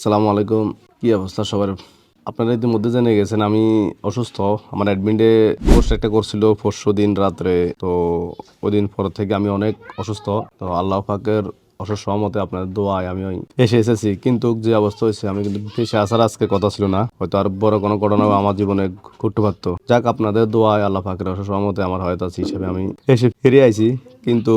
আসসালামু আলাইকুম। কি অবস্থা সবার? আপনারা ইতিমধ্যে জেনে গেছেন, আমি অসুস্থ। আমার অ্যাডমিটে পোস্ট একটা করছিল পরশু দিন রাত্রে। তো ওই দিন পর থেকে আমি অনেক অসুস্থ। তো আল্লাহ পাকের অসুখ সহমতে আপনার দোয়ায় আমি এসে এসেছি। কিন্তু যে অবস্থা হয়েছে, আমি কিন্তু দেশে আসার আজকে কথা ছিল না। হয়তো আর বড় কোনো ঘটনা আমার জীবনে ঘটতে পারতো। যাক, আপনাদের দোয়ায় আল্লাহ পাকের অসুখ সহমতে আমার হয়তো আছে হিসেবে আমি এসে ফিরে আইছি। কিন্তু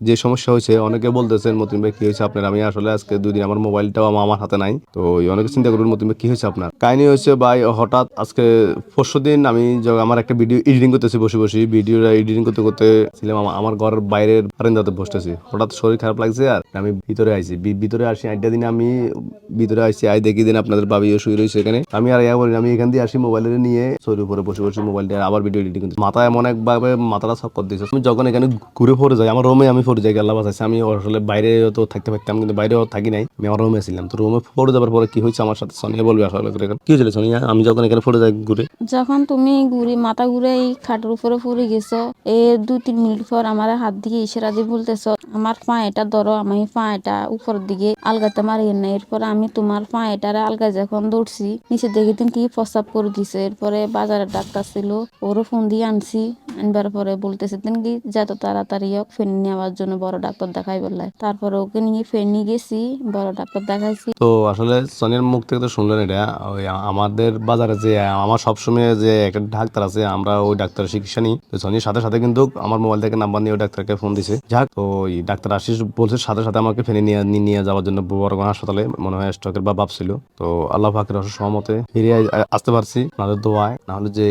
যে সমস্যা হয়েছে, অনেকে বলতেছেন, মতিন ভাই, কি হয়েছে আপনার? আমি আসলে আজকে দুই দিন আমার মোবাইলটাও আমা- আমার হাতে নাই। তো অনেকে চিন্তা করুন মতিন ভাই, কি হয়েছে আপনার? কাহিনী হয়েছে, ভাই, হঠাৎ আজকে পরশু দিন আমি আমার একটা ভিডিও এডিটিং করতেছি, বসে বসে। ভিডিওটা এডিটিং করতে করতে ছিলাম আমা- আমার ঘরের বাইরের বারান্দাতে বসতেছি। হঠাৎ শরীর খারাপ লাগছে আর আমি ভিতরে আইছি। ভিতরে আসি আটটা দিন আমি ভিতরে আসছি আই দেখি দিন আপনাদের বাবিও শুয়ে রয়েছে এখানে। আমি আর ইয়া করি আমি এখান দিয়ে আসি মোবাইলে নিয়ে। শরীর উপরে বসে বসে মোবাইলটা আবার ভিডিও এডিটিং করতে মাথা এমন একভাবে মাথাটা সব করে দিয়েছে। আমি যখন এখানে ঘুরে পড়ে যাই, আমার রুমে আমি যাই আল্লাহ বাঁচাইছে আমি আসলে বাইরে তো থাকতে পারতাম, কিন্তু বাইরেও থাকি নাই। আমি আমার রুমে ছিলাম, তো রুমে পড়ে যাবার পরে কি হয়েছে আমার সাথে? সোনিয়া বলবে আসলে করে। কি হয়েছিল সোনিয়া আমি যখন এখানে পড়ে যাই ঘুরে যখন তুমি ঘুরে মাথা ঘুরে এই খাটের উপরে পড়ে গেছো এর দু তিন মিনিট পর আমার হাত দিকে ইশারা দিয়ে বলতেছো, আমার পা এটা ধরো, আমি পা এটা উপরের দিকে আলগাতে মারি না এরপর আমি তোমার পা এটারে আলগা যখন দৌড়ছি নিচে দেখে দিন কি প্রস্তাব করে দিছে। এরপরে বাজারে ডাক্তার ছিল, ওরও ফোন দিয়ে আনছি। আনবার পরে বলতেছে দিন কি যত তাড়াতাড়ি হোক ফেন নেওয়ার জন্য বড় ডাক্তার দেখাই বললাই তারপরে ওকে নিয়ে নিয়ে গেছি, বড় ডাক্তার দেখাইছি। তো আসলে সোনিয়ার মুখ থেকে তো শুনলেন এটা, ওই আমাদের বাজারে যে, আমার সবসময় যে একটা ডাক্তার আছে, আমরা ওই ডাক্তারের চিকিৎসা নিই। তো সোনির সাথে সাথে কিন্তু আমার মোবাইল থেকে নাম্বার নিয়ে ওই ডাক্তারকে ফোন দিছে। যাক ওই ডাক্তার আশিস বলছে, সাথে সাথে আমাকে ফেনে নিয়ে, নিয়ে- যাওয়ার জন্য বড়গাঁও হাসপাতালে, মনে হয় স্টকের বা ভাবছিল তো আল্লাহ অসুখ সহমতে ফিরে আসতে পারছি। নাহলে দোয়ায়, নাহলে যে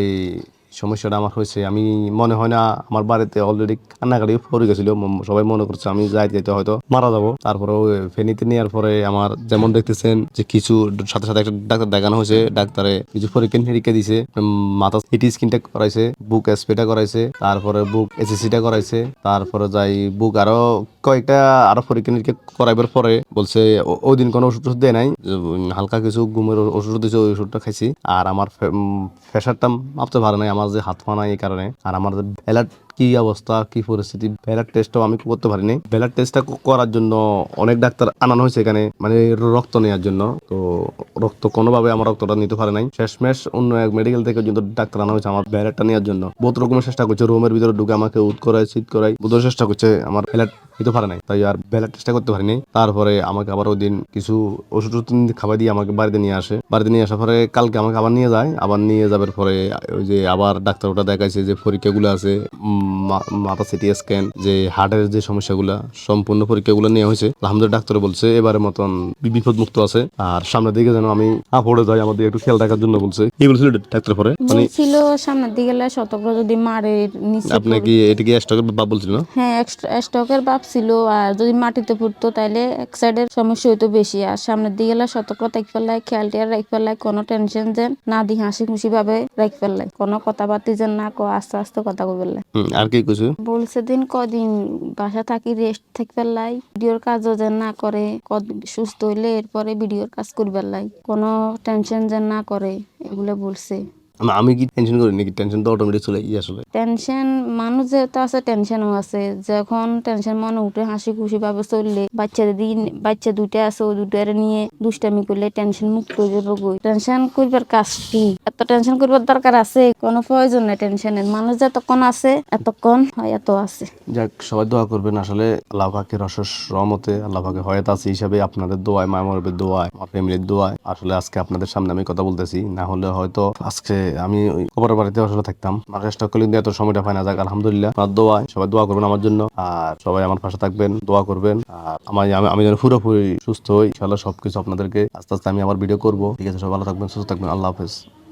সমস্যাটা আমার হয়েছে। আমি মনে হয় না, আমার বাড়িতে অলরেডি কান্নাকাটি পড়ে গেছিল। সবাই মনে করছে আমি যাইতে যাইতে হয়তো মারা যাব। তারপরে ফেনীতে নেওয়ার পরে আমার যেমন দেখতেছেন যে কিছু সাথে সাথে একটা ডাক্তার দেখানো হয়েছে। ডাক্তারে কিছু পরীক্ষা নিরীক্ষা দিছে। মাথা সিটি স্ক্যানটা করাইছে বুক এসপিটা করাইছে, তারপরে বুক এসএসসিটা করাইছে, তারপরে যাই বুক আরও কয়েকটা আরও পরীক্ষা নিরীক্ষা করাইবার পরে বলছে ওই দিন কোনো ওষুধ দেয় নাই? হালকা কিছু ঘুমের ওষুধ দিয়েছে ওই ওষুধটা খাইছি। আর আমার প্রেশারটা মাপতে পারে নাই। আমার যে হাত পা নাই এই কারণে। আর আমার ব্যালাড কি অবস্থা, কি পরিস্থিতি? ব্যালাড টেস্টও আমি করতে পারিনি। ব্যালাড টেস্টটা করার জন্য অনেক ডাক্তার আনানো হয়েছে এখানে মানে রক্ত নেওয়ার জন্য। তো রক্ত কোনোভাবে আমার রক্তটা নিতে পারে নাই। শেষমেশ অন্য এক মেডিকেল থেকে কিন্তু ডাক্তার আনা হয়েছে আমার ব্যালাডটা নেওয়ার জন্য। বহুত রকমের চেষ্টা করছে, রুমের ভিতরে ঢুকে আমাকে উদ করায়, শীত করাই বহুত চেষ্টা করছে আমার ব্যালাড নিতে পারে নাই। তাই আর ব্যালাড টেস্টটা করতে পারিনি। তারপরে আমাকে আবার ওই দিন কিছু ওষুধ খাবার দিয়ে আমাকে বাড়িতে নিয়ে আসে। বাড়িতে নিয়ে আসার পরে কালকে আমাকে আবার নিয়ে যায়। আবার নিয়ে যাবার পরে ওই যে আবার ডাক্তার ওটা দেখাইছে যে পরীক্ষাগুলো আছে। মাথা সিটি স্ক্যান যে হার্টের যে সমস্যাগুলো সম্পূর্ণ পরীক্ষাগুলো নেওয়া হয়েছে। আলহামদুলিল্লাহ ডাক্তার বলছে এবারে মতন বিপদ মুক্ত আছে। আর সামনের দিকে যেন আমি আ পড়ে যাই আমাদের একটু খেয়াল রাখার জন্য বলছে। কি বলছিল ডাক্তার পরে? মানে বলছিল সামনের দিকে গেলে শতগ্র যদি মারে নিচে আপনি কি এটা কি স্টকের বাপ বলছিল? না হ্যাঁ স্টকের বাপ ছিল। আর যদি মাটিতে পড়তো তাইলে এক সাইডের সমস্যা হইতো বেশি। আর সামনের দিকে গেলে সতর্ক রাখ ফেলাই খেয়াল টিয়াল রাখ ফেলাই কোনো টেনশন যেন না দি হাসি খুশি ভাবে রাখ ফেলাই কোনো কথাবার্তা যেন না কো আস্তে আস্তে কথা কই আর কি কিছু? বলছে, দিন কদিন বাসা থাকি রেস্ট থাকবার লাই, ভিডিওর কাজও যেন না করে সুস্থ হইলে এরপরে ভিডিওর কাজ করবার লাই, কোনো টেনশন যেন না করে, এগুলো বলছে। আমি কি টেনশন করি নাকি? টেনশন তো অটোমেটিক চলে গিয়ে আসলে। টেনশন মানুষ যেহেতু আছে টেনশনও আছে। যখন টেনশন মনে উঠে হাসি খুশি ভাবে চললে বাচ্চাদের দিন বাচ্চা দুইটা আছে ওই দুটার নিয়ে দুষ্টামি করলে টেনশন মুক্ত হয়ে যাব গই টেনশন করবার কাজ কি? এত টেনশন করবার দরকার আছে? কোনো প্রয়োজন নেই টেনশনের মানুষ যতক্ষণ আছে এতক্ষণ এত আছে। যাক সবাই দোয়া করবেন আসলে। আল্লাহ পাকের অশেষ রহমতে আল্লাহ পাকে হয়ত আছে হিসাবে আপনাদের দোয়ায় মায়ামরবের দোয়ায় আমার ফ্যামিলির দোয়ায়। আসলে আজকে আপনাদের সামনে আমি কথা বলতেছি। না হলে হয়তো আজকে আমি কবরের বাড়িতে আসলে থাকতাম। আমার চেষ্টা করলে এত সময়টা পায় না, যাক, আলহামদুলিল্লাহ। আমার দোয়ায় সবাই দোয়া করবেন আমার জন্য। আর সবাই আমার পাশে থাকবেন, দোয়া করবেন। আর আমার আমি আমি যেন পুরোপুরি সুস্থ হই ইনশাল্লাহ সবকিছু আপনাদেরকে আস্তে আস্তে আমি আবার ভিডিও করব। ঠিক আছে, সবাই ভালো থাকবেন, সুস্থ থাকবেন। আল্লাহ হাফেজ।